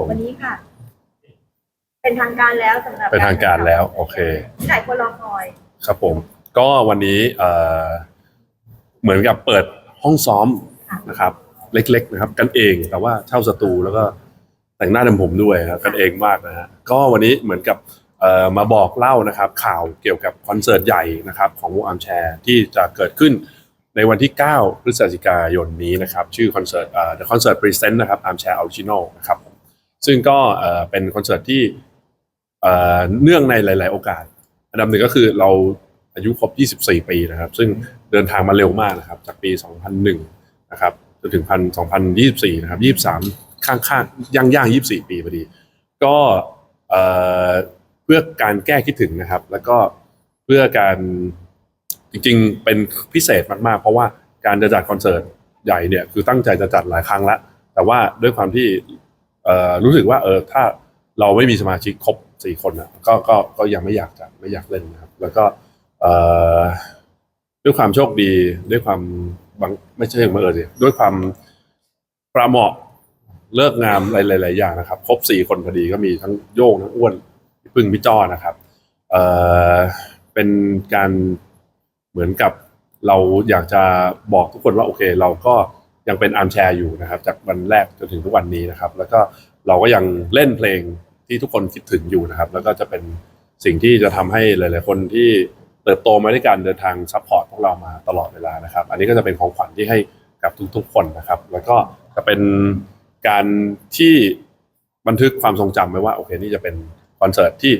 ผมวันนี้ค่ะ เป็นทางการแล้วสำหรับเป็นทางการแล้ว โอเค ที่หลายคนรอคอย ครับผม ก็วันนี้เอ่อเหมือนกับเปิดห้องซ้อมนะครับ เล็กๆนะครับ กันเองแต่ว่าเช่าสตูแล้วก็แต่งหน้าทำผมด้วยครับกันเองมากนะฮะก็วันนี้เหมือนกับเอ่อมาบอกเล่านะครับ ข่าวเกี่ยวกับคอนเสิร์ตใหญ่นะครับของวงอาร์มแชร์ที่จะเกิดขึ้นในวันที่ 9 พฤศจิกายนนี้นะครับ ชื่อคอนเสิร์ตเอ่อ The Concert Present นะครับ Armchair Original นะครับผม ซึ่งก็เป็นคอนเสิร์ตที่เนื่องในหลาย ๆ โอกาส อันดับหนึ่งก็คือเราอายุครบ 24 ปีนะครับ ซึ่งเดินทางมาเร็วมากนะครับ จากปี 2001 นะครับจนถึงพัน2024 นะครับ 23 ข้างๆย่างย่างๆ24 ปีพอดี ก็เพื่อการแก้คิดถึงนะครับ แล้วก็เพื่อการจริง ๆ เป็นพิเศษมาก ๆ เพราะว่าการจะจัดคอนเสิร์ตใหญ่เนี่ย คือตั้งใจจะจัดหลายครั้งแล้ว แต่ว่าด้วยความที่ รู้สึกว่าเออถ้าเราไม่มีสมาชิกครบสี่คนนะก็ก็ก็ยังไม่อยากจะไม่อยากเล่นนะครับ แล้วก็ด้วยความโชคดีด้วยความบังไม่ใช่บังเอิญสิด้วยความประเหมาะเลิกงามหลายๆอย่างนะครับ ครบสี่คนพอดีก็มีทั้งโย่งทั้งอ้วนพี่พึ่งพี่จ้อนะครับเออเป็นการเหมือนกับเราอยากจะบอกทุกคนว่าโอเค เราก็ ยังเป็นอาร์มแชร์อยู่นะครับ จากวันแรกจนถึงทุกวันนี้นะครับ แล้วก็เราก็ยังเล่นเพลงที่ทุกคนคิดถึงอยู่นะครับ แล้วก็จะเป็นสิ่งที่จะทำให้หลาย ๆ คนที่เติบโตมาด้วยการเดินทางซัพพอร์ตพวกเรามาตลอดเวลานะครับ อันนี้ก็จะเป็นของขวัญที่ให้กับทุก ๆ คนนะครับ แล้วก็จะเป็นการที่บันทึกความทรงจำไว้ว่าโอเคนี่จะเป็นคอนเสิร์ตที่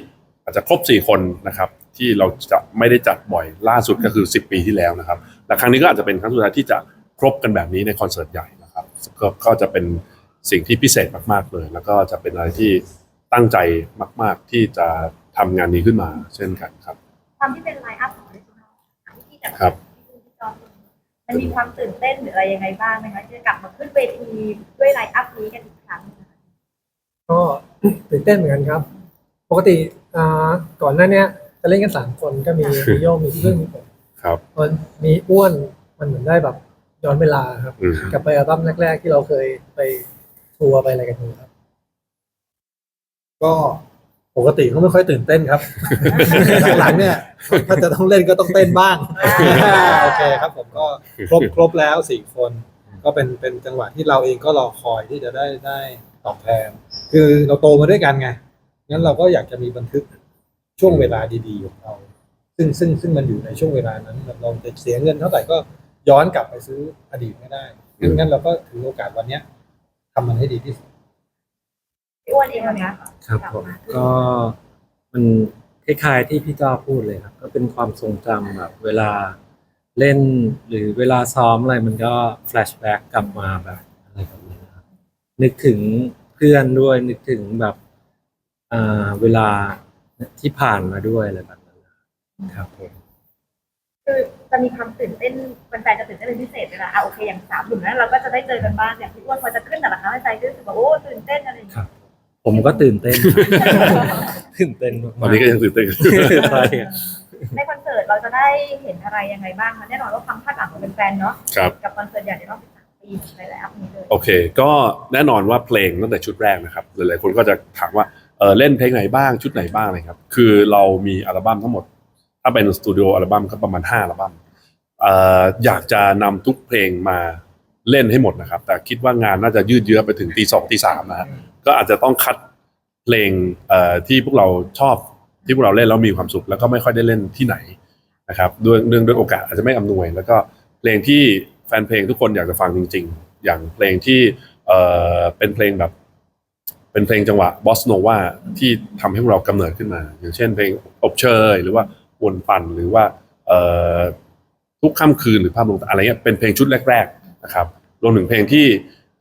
อาจจะครบ 4 คนนะครับที่เราจะไม่ได้จัดบ่อยล่าสุดก็คือ 10 ปีที่แล้วนะครับ แต่ครั้งนี้ก็อาจจะเป็นครั้งสุดท้ายที่จะ ครบกันแบบนี้ในคอนเสิร์ตใหญ่นะครับก็ก็จะเป็นสิ่งที่พิเศษมากๆเลย แล้วก็จะเป็นอะไรที่ตั้งใจมาก ๆ ที่จะทำงานนี้ขึ้นมาเช่นกันครับความที่เป็นไลน์อัพของออริจินอลที่จะครับที่จอมมันมีความตื่นเต้นหรืออะไรยังไงบ้างไหมคะที่จะกลับมาขึ้นเวทีด้วยไลน์อัพนี้กันอีกครั้งนะคะก็ตื่นเต้นเหมือนกันครับ ปกติอ่าก่อนหน้าเนี้ยจะเล่นกันสามคนก็มีมีโยงมีพี่เรื่องมีผมครับตอนมีอ้วนมันเหมือนได้แบบ ย้อนเวลาครับ อืม กลับไปอัลบั้มแรก ๆ ที่เราเคยไปทัวร์ไปอะไรกันอยู่ครับ ก็ปกติเขาไม่ค่อยตื่นเต้นครับ หลังๆเนี่ย ถ้าจะต้องเล่นก็ต้องเต้นบ้าง โอเคครับผมก็ครบครบแล้วสี่คน ก็เป็นเป็นจังหวะที่เราเองก็รอคอยที่จะได้ได้ตอบแทน คือเราโตมาด้วยกันไงงั้นเราก็อยากจะมีบันทึกช่วงเวลาดีๆของเรา ซึ่งซึ่งซึ่งมันอยู่ในช่วงเวลานั้นเราจะเสียเงินเท่าไหร่ก็ ย้อนกลับไปซื้ออดีตไม่ได้งั้นงั้นเราก็ถือโอกาสวันเนี้ยทำมันให้ดีที่สุด พี่อ้วนเองนะคะครับกลัผมมาก็มันคล้ายๆที่พี่จ้าพูดเลยครับ ก็เป็นความทรงจำแบบเวลาเล่นหรือเวลาซ้อมอะไรมันก็แฟลชแบ็กกลับมาแบบอะไรแบบนี้นะครับนึกถึงเพื่อนด้วยนึกถึงแบบอ่าเวลาที่ผ่านมาด้วยอะไรแบบนั้นนะครับผม คือ จะมีความตื่นเต้นแฟนๆจะตื่นเต้นเป็นพิเศษเวลาอะโอเคอย่างสามหนุ่มนั้นเราก็จะได้เจอกันบ้างอย่างพี่อ้วนพอจะขึ้นแต่ละครั้งให้ใจก็รู้สึกว่าโอ้ตื่นเต้นอะไรอย่างเงี้ยผมก็ตื่นเต้น ตื่นเต้นมากๆตอนนี้ก็ยังตื่นเต้นอยู่ใช่ครับในคอนเสิร์ตเราจะได้เห็นอะไรยังไงบ้างคะแน่นอนว่าความคาดหวังของแฟนๆเนาะครับกับคอนเสิร์ตใหญ่ในรอบ13ปีในไลน์อัพนี้เลยโอเค ก็แน่นอนว่าเพลงตั้งแต่ชุดแรกนะครับหลายๆคนก็จะถามว่าเออเล่นเพลงไหนบ้างชุดไหนบ้างอะไรครับ คือเรามีอัลบั้มทั้งหมด ถ้าเป็นสตูดิโออัลบั้มก็ประมาณ5อัลบั้มอยากจะนำทุกเพลงมาเล่นให้หมดนะครับ แต่คิดว่างานน่าจะยืดเยื้อไปถึงตีสองตีสามนะฮะก็อาจจะต้องคัดเพลงที่พวกเราชอบที่พวกเราเล่นแล้วมีความสุข แล้วก็ไม่ค่อยได้เล่นที่ไหนนะครับด้วยเนื่องด้วยโอกาสอาจจะไม่อำนวย แล้วก็เพลงที่แฟนเพลงทุกคนอยากจะฟังจริง ๆ อย่างเพลงที่เอ่อเป็นเพลงแบบ เป็นเพลงจังหวะบอสโนวาที่ทำให้พวกเรากำเนิดขึ้นมา อย่างเช่นเพลงอบเชยหรือว่า วนปั่นหรือว่าทุกค่ำคืนหรือภาพลวงตาอะไรเงี้ยเป็นเพลงชุดแรก ๆนะครับรวมถึงเพลงที่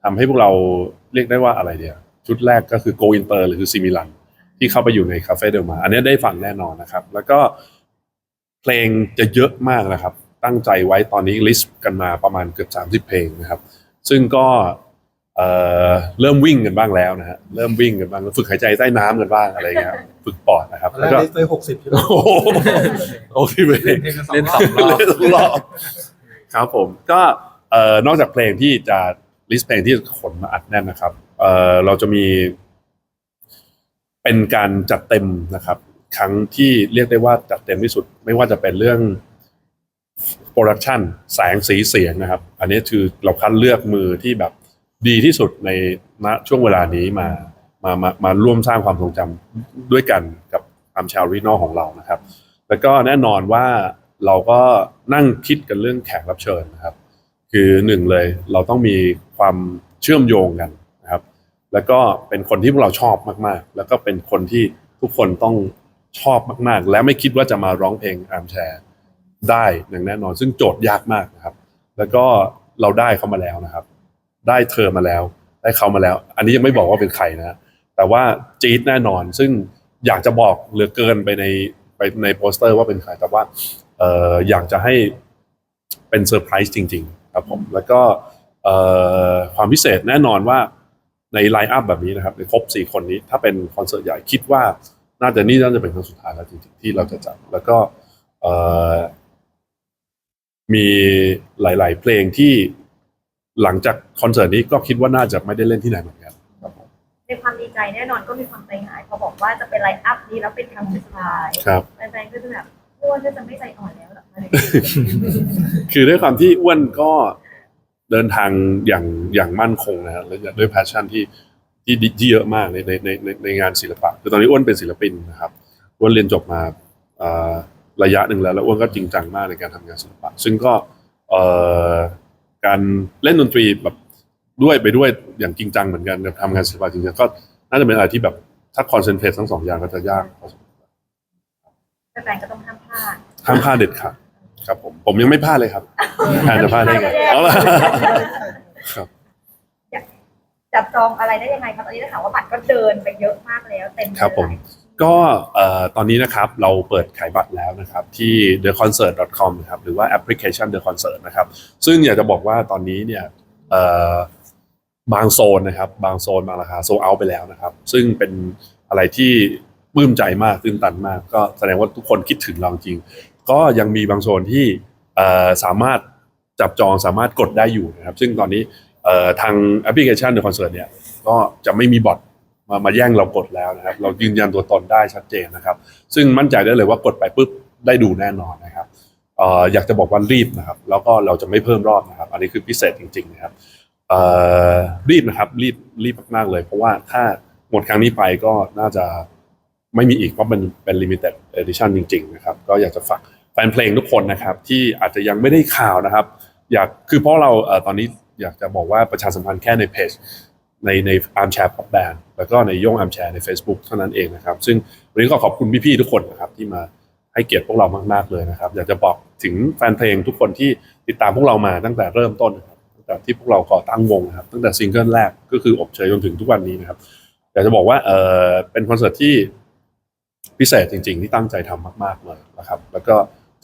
ทำให้พวกเราเรียกได้ว่าอะไรเดียวชุดแรกก็คือ Go Inter หรือคือซิมิลันที่เข้าไปอยู่ในคาเฟ่เดลมา อันนี้ได้ฟังแน่นอนนะครับ แล้วก็เพลงจะเยอะมากนะครับ ตั้งใจไว้ตอนนี้ลิสต์กันมาประมาณเกือบ 30 เพลงนะครับ ซึ่งก็ เอ่อเริ่มวิ่งกันบ้างแล้วนะฮะเริ่มวิ่งกันบ้างฝึกหายใจใต้น้ำกันบ้างอะไรเงี้ยครับฝึกปอดนะครับตอนแล้แรวกก็ลิสต์ไปหกสิบใช่ไหมโอ้โหโอ้พี่เบย์เล่นสองรอบเล่นสองรอบครับผมก็เอ่อนอกจากเพลงที่จะลิสต์เพลงที่ขนมาอัดแน่นนะครับเอ่อเราจะมีเป็นการจัดเต็มนะครับ ครั้งที่เรียกได้ว่าจัดเต็มที่สุด ไม่ว่าจะเป็นเรื่องโปรดักชันแสงสีเสียงนะครับ อันนี้คือเราคัดเลือกมือที่แบบ ดีที่สุดในณช่วงเวลานี้มามามามาร่วมสร้างความทรงจำด้วยกันกับอัมชาวรีนอของเรานะครับ แล้วก็แน่นอนว่าเราก็นั่งคิดกันเรื่องแขกรับเชิญนะครับ คือหนึ่งเลยเราต้องมีความเชื่อมโยงกันนะครับ แล้วก็เป็นคนที่พวกเราชอบมากๆ แล้วก็เป็นคนที่ทุกคนต้องชอบมากๆ และไม่คิดว่าจะมาร้องเพลงอาร์มแชร์ได้อย่างแน่นอน ซึ่งโจทย์ยากมากนะครับ แล้วก็เราได้เขามาแล้วนะครับ ได้เธอมาแล้ว ได้เขามาแล้ว อันนี้ยังไม่บอกว่าเป็นใครนะแต่ว่าจี๊ดแน่นอน ซึ่งอยากจะบอกเหลือเกินไปในไปในโปสเตอร์ว่าเป็นใครแต่ว่าเอออยากจะให้เป็นเซอร์ไพรส์จริง ๆ ครับผมแล้วก็เออความพิเศษแน่นอนว่าในไลน์อัพแบบนี้นะครับในครบสี่คนนี้ ถ้าเป็นคอนเสิร์ตใหญ่คิดว่าน่าจะนี่น่าจะเป็นครั้งสุดท้ายแล้วจริงๆที่เราจะจัดแล้วก็เออมีหลาย ๆ เพลงที่ หลังจากคอนเสิร์ตนี้ก็คิดว่าน่าจะไม่ได้เล่นที่ไหนเหมือนกันครับผมในความดีใจแน่นอนก็มีความใจหายพอบอกว่าจะเป็นไลฟ์อัพนี้แล้วเป็นครั้งสุดท้ายครับแฟนๆก็จะแบบอ้วนก็จะไม่ใจอ่อนแล้วหรอกอะไรคือด้วยความที่อ้วนก็เดินทางอย่างอย่างมั่นคงนะครับและด้วยแพชชั่นที่ที่ดีที่เยอะมากในในในในในงานศิลปะคือตอนนี้อ้วนเป็นศิลปินนะครับอ้วนเรียนจบมาเอ่อระยะหนึ่งแล้วแล้วอ้วนก็จริงจังมากในการทำงานศิลปะ ซึ่งก็เอ่อ การเล่นดนตรีแบบด้วยไปด้วยอย่างจริงจังเหมือนกันกับทำงานศิลปะจริงจังก็น่าจะเป็นอะไรที่แบบถ้าคอนเซนเทรตทั้งสองอย่างก็จะยากพอสมควรแฟนๆก็ต้องห้ามพลาดห้ามพลาดเด็ดขาดครับ ผมผมยังไม่พลาดเลยครับแทนจะพลาดได้ไงเอาล่ะครับจับจองอะไรได้ยังไงครับตอนนี้ได้ข่าวว่าบัตรก็เดินไปเยอะมากแล้วเต็มเลยครับผม ก็ตอนนี้นะครับเราเปิดขายบัตรแล้วนะครับที่ theconcert.com นะครับหรือว่าแอปพลิเคชัน The Concert นะครับซึ่งอยากจะบอกว่าตอนนี้เนี่ยบางโซนนะครับบางโซนบางราคาโซเอาไปแล้วนะครับ ซึ่งเป็นอะไรที่ปลื้มใจมากตื่นตันมาก ก็แสดงว่าทุกคนคิดถึงเราจริง ก็ยังมีบางโซนที่สามารถจับจองสามารถกดได้อยู่นะครับ ซึ่งตอนนี้ทางแอปพลิเคชัน The Concert เนี่ยก็จะไม่มีบอท มามาแย่งเรากดแล้วนะครับ เรายืนยันตัวตนได้ชัดเจนนะครับ ซึ่งมั่นใจได้เลยว่ากดไปปุ๊บได้ดูแน่นอนนะครับอยากจะบอกว่ารีบนะครับ แล้วก็เราจะไม่เพิ่มรอบนะครับ อันนี้คือพิเศษจริง ๆ นะครับรีบนะครับ รีบรีบมากๆเลย เพราะว่าถ้าหมดครั้งนี้ไปก็น่าจะไม่มีอีกเพราะมันเป็น limited edition จริง ๆ นะครับ ก็อยากจะฝากแฟนเพลงทุกคนนะครับ ที่อาจจะยังไม่ได้ข่าวนะครับ อยากคือเพราะเราตอนนี้อยากจะบอกว่าประชาสัมพันธ์แค่ในเพจในในอาร์มแชร์พอปแบน แล้วก็ในย่งอาร์มแชร์ใน Facebook เท่านั้นเองนะครับ ซึ่งวันนี้ก็ขอบคุณพี่ๆทุกคนนะครับที่มาให้เกียรติพวกเรามากๆเลยนะครับ อยากจะบอกถึงแฟนเพลงทุกคนที่ติดตามพวกเรามาตั้งแต่เริ่มต้นนะครับตั้งแต่ที่พวกเราก่อตั้งวงนะครับ ตั้งแต่ซิงเกิลแรกก็คืออบเชยจนถึงทุกวันนี้นะครับ อยากจะบอกว่าเออเป็นคอนเสิร์ตที่พิเศษจริง ๆ ที่ตั้งใจทำมาก ๆเลยนะครับ แล้วก็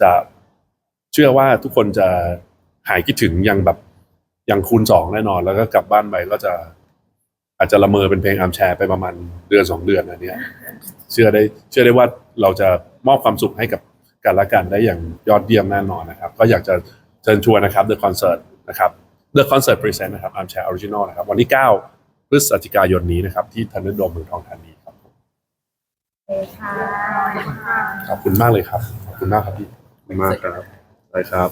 จะเชื่อว่าทุกคนจะหายคิดถึงยังแบบยังคูณสองแน่นอน แล้วก็กลับบ้านไปก็จะ อาจจะละเมอเป็นเพลงอาร์มแชร์ไปประมาณเดือนสองเดือนอันเนี้ยเชื่อได้เชื่อได้ว่าเราจะมอบความสุขให้กับกันและกันได้อย่างยอดเยี่ยมแน่นอนนะครับ ก็อยากจะเชิญชวนนะครับ The Concert นะครับ The Concert Present นะครับ Armchair Original นะครับ วันที่ 9 พฤศจิกายนนี้นะครับ ที่ธัญโดมเมืองทองธานีครับโอเคค่ะขอบคุณมากเลยครับ ขอบคุณมากครับพี่ขอบคุณมากครับได้ครับ